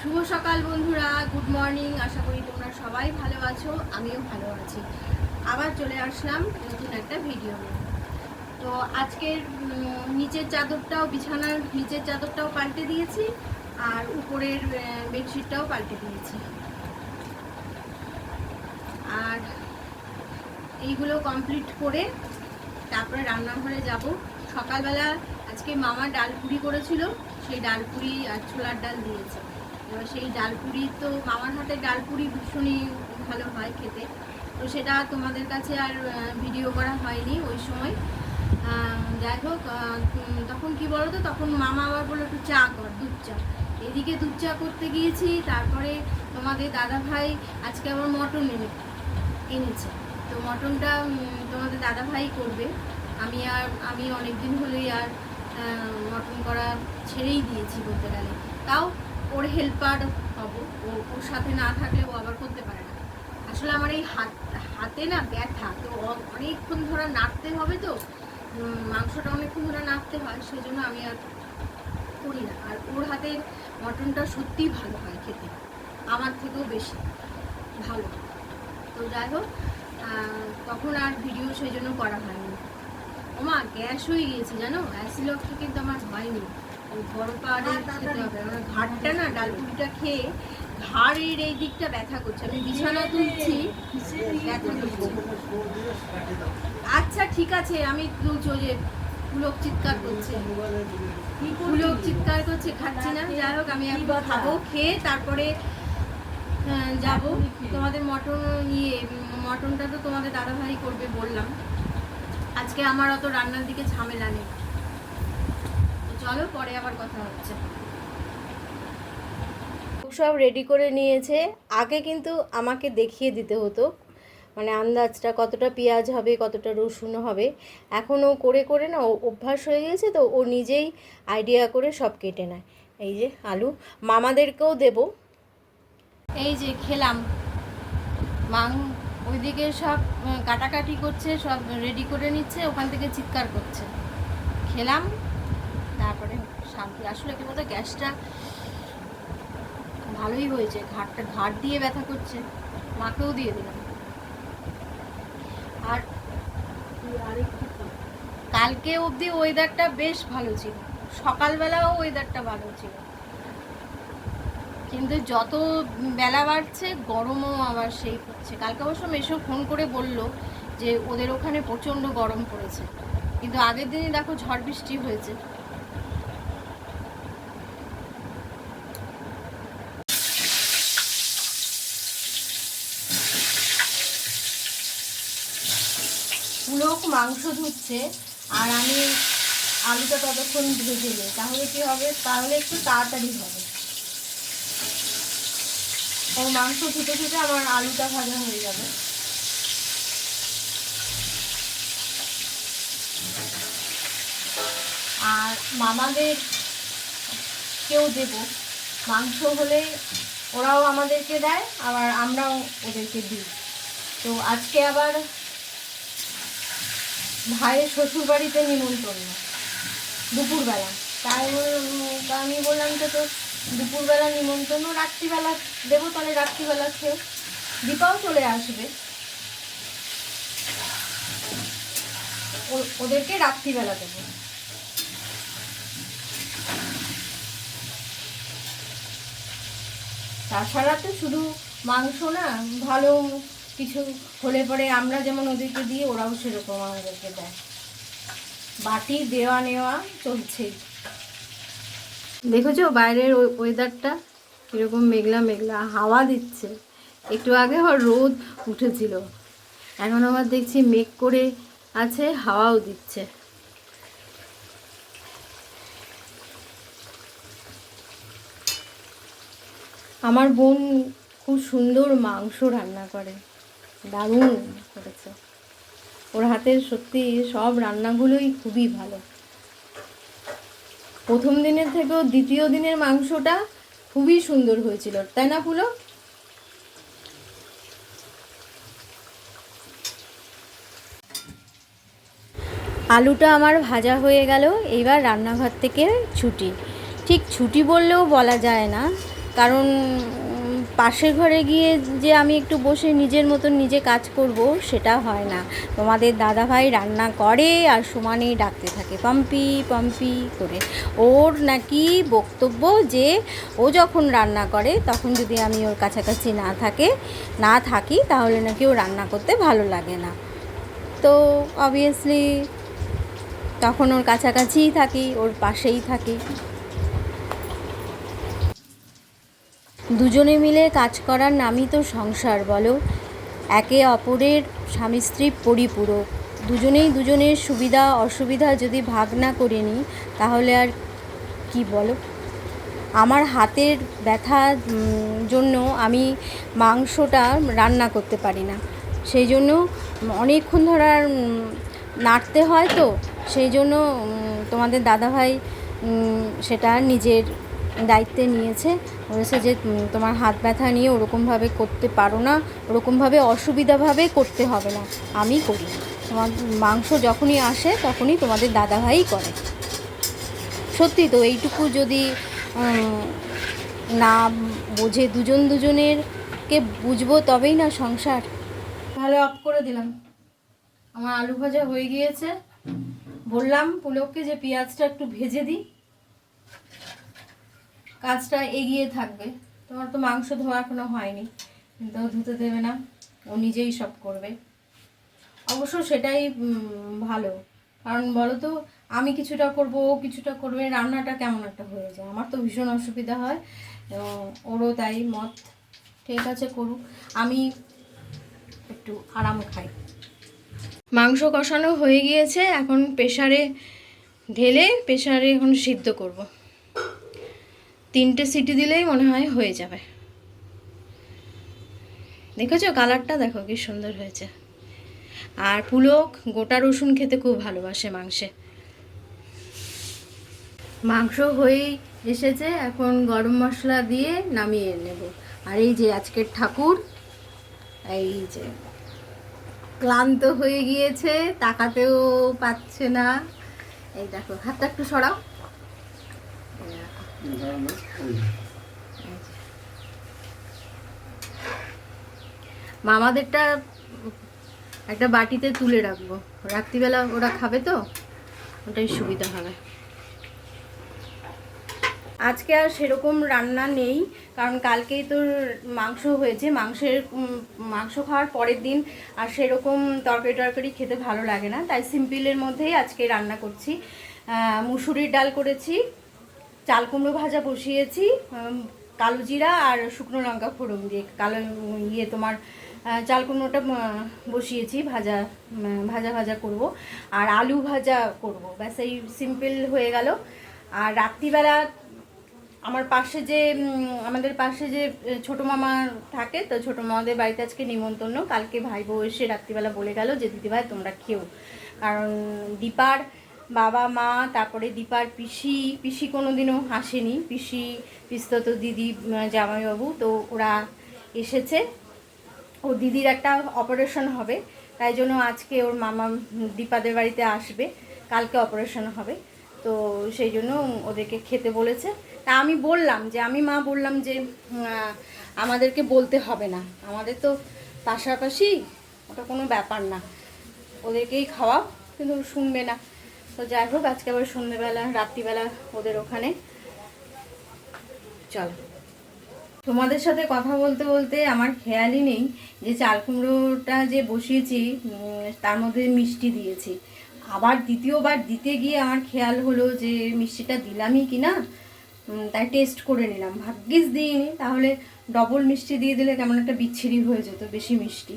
শুভ সকাল বন্ধুরা good morning আশা করি তোমরা সবাই ভালো আছো, আমিও ভালো আছি। আবার চলে আসলাম নতুন একটা ভিডিও তো আজকের নিচের চাদরটাও, বিছানার নিচের চাদরটাও পাল্টে দিয়েছি, আর উপরের বেডশিটটাও পাল্টে দিয়েছি। আর এইগুলো কমপ্লিট করে তারপরে রান্নাঘরে যাব। সকালবেলা আজকে মামা ডাল পুরি করেছিল, সেই ডাল পুরি আর ছোলার ডাল দিয়েছে। এবার সেই ডাল পুরি তো মামার হাতে ডাল পুরি ভীষণই ভালো হয় খেতে। তো সেটা তোমাদের কাছে আর ভিডিও করা হয়নি ওই সময়। যাই হোক তখন কি বলো তো তখন মামা আবার বলল একটু চা কর, দুধ চা। এদিকে দুধ চা করতে গিয়েছি, তারপরে তোমাদের দাদা ভাই আজকে আবার মটন এনে, এনেছে। তো মটনটা তোমাদের দাদা ভাই করবে। আমি আর, আমি অনেক দিন হলেই আর মটন করা ছেড়েই দিয়েছি বলতে গেলে। তাও ওর হেল্পার হব। ও ওর সাথে না থাকলে ও আবার করতে পারে না। আসলে আমার এই হাত, হাতে না ব্যথা, তো অনেকক্ষণ ধরে নাড়তে হবে তো। মাংসটা অনেকক্ষণ ধরে নাড়তে হয় সেই জন্য আমি আর করি না। আর ওর হাতের মটনটা সত্যিই ভালো হয় খেতে। আমার থেকেও বেশি ভালো। তো যাই হোক তখন আর ভিডিও সেই জন্য করা হয়নি। ওমা, গ্যাস হয়ে গিয়েছে জানো? অ্যাসিলকটা কিন্তু আমার হয়নি। হবে। আমার ঘাটটা না ডালপুরিটা খেয়ে ঘাড়ের এই দিকটা ব্যথা করছে। আমি বিছানা তুলছি আচ্ছা ঠিক আছে, আমি চলে পুলক চিৎকার করছে। পুলক চিৎকার করছে, খাচ্ছি না। যাই হোক, আমি এখন খাব, খেয়ে তারপরে যাব। তোমাদের মটন ইয়ে মটনটা তো তোমাদের দাদাভাই করবে বললাম। আজকে আমার অত রান্নার দিকে ঝামেলা নেই। চলো পরে আবার কথা হচ্ছে। সব রেডি করে নিয়েছে। আগে কিন্তু আমাকে দেখিয়ে দিতে হতো মানে আন্দাজটা কতটা পেঁয়াজ হবে কতটা রসুন হবে। এখনও করে করে না ও অভ্যাস হয়ে গেছে তো ও নিজেই আইডিয়া করে সব কেটে নেয়। এই যে আলু মামাদেরকেও দেব। এই যে খেলাম। মাং ওইদিকে সব কাটাকাটি করছে সব রেডি করে নিচ্ছে ওখান থেকে চিৎকার করছে। খেলাম। তারপরে শান্তি। আসলে কি বলতো গ্যাসটা ভালোই হয়েছে। ঘাটটা ঘাট দিয়ে ব্যথা করছে। মাকেও দিয়ে দিলাম। আর কালকে অবধি ওয়েদারটা বেশ ভালো ছিল। সকালবেলাও ওয়েদারটা ভালো ছিল। কিন্তু যত বেলা বাড়ছে গরমও আবার সেই হচ্ছে। কালকে অবশ্য মেশো ফোন করে বলল যে ওদের ওখানে প্রচণ্ড গরম পড়েছে। কিন্তু আগের দিনই দেখো ঝড় বৃষ্টি হয়েছে। পুলক মাংস ধুচ্ছে, আর আমি আলুটা ততক্ষণ ভেজে নিই। তাহলে কি হবে? তাহলে একটু তাড়াতাড়ি হবে। ও মাংস ধুতে ধুতে আমার আলুটা ভাজা হয়ে যাবে। আর মামাদের কেউ দেব। মাংস হলে ওরাও আমাদেরকে দেয়, আবার আমরাও ওদেরকে দিই। তো আজকে আবার ভাইয়ের শ্বশুর বাড়িতে নিমন্ত্রণ। দুপুরবেলা। তাই তা আমি বললাম তো তো দুপুরবেলা নিমন্ত্রণ রাত্রিবেলা দেবো, তাহলে রাত্রিবেলা খেয়ে দীপাও চলে আসবে। ওদেরকে রাত্রিবেলা দেবো। তাছাড়া তো শুধু মাংস না, ভালো কিছু হলে পরে আমরা যেমন ওদেরকে দিই ওরাও সেরকম আমাদেরকে দেয়। বাটি, দেওয়া নেওয়া চলছেই দেখেছ বাইরের ওয়েদারটা কীরকম মেঘলা মেঘলা, হাওয়া দিচ্ছে। একটু আগে আবার রোদ উঠেছিল। এখন আবার দেখছি মেঘ করে আছে, হাওয়াও দিচ্ছে। আমার বোন খুব সুন্দর মাংস রান্না করে। দারুণ করেছে। ওর হাতের সত্যি সব রান্নাগুলোই খুবই ভালো। প্রথম দিনের থেকেও দ্বিতীয় দিনের মাংসটা খুবই সুন্দর হয়েছিল, তাই না পুলো আলুটা আমার ভাজা হয়ে গেল এইবার রান্নাঘর থেকে ছুটি। ঠিক ছুটি বললেও বলা যায় না, কারণ পাশের ঘরে গিয়ে যে আমি একটু বসে নিজের মতন নিজে কাজ করব, সেটা হয় না। তোমাদের দাদাভাই রান্না করে আর সমানেই ডাকতে থাকে, পাম্পি পাম্পি করে। ওর নাকি বক্তব্য যে ও যখন রান্না করে, তখন যদি আমি ওর কাছাকাছি না থাকে, না থাকি, তাহলে নাকি ও রান্না করতে ভালো লাগে না। তো অবভিয়াসলি তখন ওর কাছাকাছিই থাকি, ওর পাশেই থাকি। দুজনে মিলে কাজ করার নামই তো সংসার বলো। একে অপরের স্বামী স্ত্রী পরিপূরক। দুজনেই দুজনের সুবিধা অসুবিধা যদি ভাগ না করে নিই তাহলে আর কি বলো? আমার হাতের ব্যথা জন্য আমি মাংসটা রান্না করতে পারি না। সেই জন্য অনেকক্ষণ ধরে আর, নাড়তে হয় তো। সেই জন্য তোমাদের দাদাভাই সেটা নিজের দায়িত্বে নিয়েছে। বলেছে যে তোমার হাত ব্যথা নিয়ে ওরকমভাবে করতে পারো না। ওরকমভাবে অসুবিধাভাবে করতে হবে না। আমি করি। তোমার মাংস যখনই আসে, তখনই তোমাদের দাদাভাই করে। সত্যি তো এইটুকু যদি না বোঝে দুজন দুজনের কে বুঝব তবেই না সংসার। তাহলে অফ করে দিলাম। আমার আলু ভাজা হয়ে গিয়েছে। বললাম পুলককে যে পেঁয়াজটা একটু ভেজে দিই। কাজটা এগিয়ে থাকবে। তোমার তো মাংস ধোয়া এখনও হয়নি, কিন্তু ধুতে দেবে না, ও নিজেই সব করবে। অবশ্য সেটাই ভালো। কারণ বলো তো আমি কিছুটা করব, ও কিছুটা করবে, রান্নাটা কেমন একটা হয়ে যায়। আমার তো ভীষণ অসুবিধা হয়, এবং ওরও তাই মত। ঠিক আছে, করুক। আমি একটু আরাম খাই। মাংস কষানো হয়ে গিয়েছে, এখন প্রেশারে ঢেলে প্রেশারে এখন সিদ্ধ করব। তিনটে সিটি দিলেই মনে হয় হয়ে যাবে। দেখেছ? কালারটা দেখো, কি সুন্দর হয়েছে। আর পুলক গোটা রসুন খেতে খুব ভালোবাসে মাংসে। মাংস হয়েই এসেছে, এখন গরম মশলা দিয়ে নামিয়ে নেব। আর এই যে আজকের ঠাকুর, এই যে ক্লান্ত হয়ে গিয়েছে, তাকাতেও পাচ্ছে না। এই দেখো, হাতটা একটু সরাও। মামাদেরটা একটা বাটিতে তুলে রাখব। রাত্রিবেলা ওরা খাবে তো? ওটাই সুবিধা হবে। আজকে আর সেরকম রান্না নেই, কারণ কালকেই তো মাংস হয়েছে। মাংসের মাংস খাওয়ার পরের দিন আর সেরকম তরকারি টরকারি খেতে ভালো লাগে না। তাই সিম্পলের মধ্যেই আজকে রান্না করছি। মুসুরির ডাল করেছি চাল কুমড়ো ভাজা বসিয়েছি কালো জিরা আর শুকনো লঙ্কা ফোড়ন দিয়ে। কালো ইয়ে তোমার চাল কুমড়োটা বসিয়েছি, ভাজা ভাজা ভাজা করব। আর আলু ভাজা করব। ব্যাস, এই সিম্পল হয়ে গেল। আর রাত্রিবেলা আমার পাশে যে আমাদের পাশে যে ছোটো মামা থাকে, তো ছোটো মামাদের বাড়িতে আজকে নিমন্ত্রণ। কালকে ভাই বউ এসে রাত্রিবেলা বলে গেল যে, দিদিভাই, তোমরা খেও। কারণ দীপার বাবা, মা, তারপরে দীপার পিসি। পিসি কোনো দিনও আসেনি। পিসি, পিস্তত দিদি জামাইবাবু, তো ওরা এসেছে। ওর দিদির একটা অপারেশন হবে, তাই জন্য আজকে ওর মামা দীপাদের বাড়িতে আসবে। কালকে অপারেশন হবে। তো সেই জন্য ওদেরকে খেতে বলেছে। তা আমি বললাম যে, আমি মা বললাম যে আমাদেরকে বলতে হবে না। আমাদের তো পাশাপাশি ওটা কোনো ব্যাপার না। ওদেরকেই খাওয়াও, কিন্তু শুনবে না। তো যাই হোক, আজকে আবার সন্ধ্যেবেলা রাত্রিবেলা ওদের ওখানে। চলো। তোমাদের সাথে কথা বলতে বলতে আমার খেয়ালই নেই যে চাল কুমড়োটা যে বসিয়েছি তার মধ্যে মিষ্টি দিয়েছি। আবার দ্বিতীয়বার দিতে গিয়ে আমার খেয়াল হলো যে মিষ্টিটা দিলামই কি না তাই টেস্ট করে নিলাম। ভাগ্যিস দিইনি, তাহলে ডবল মিষ্টি দিয়ে দিলে কেমন একটা বিচ্ছিরি হয়ে যেত বেশি মিষ্টি।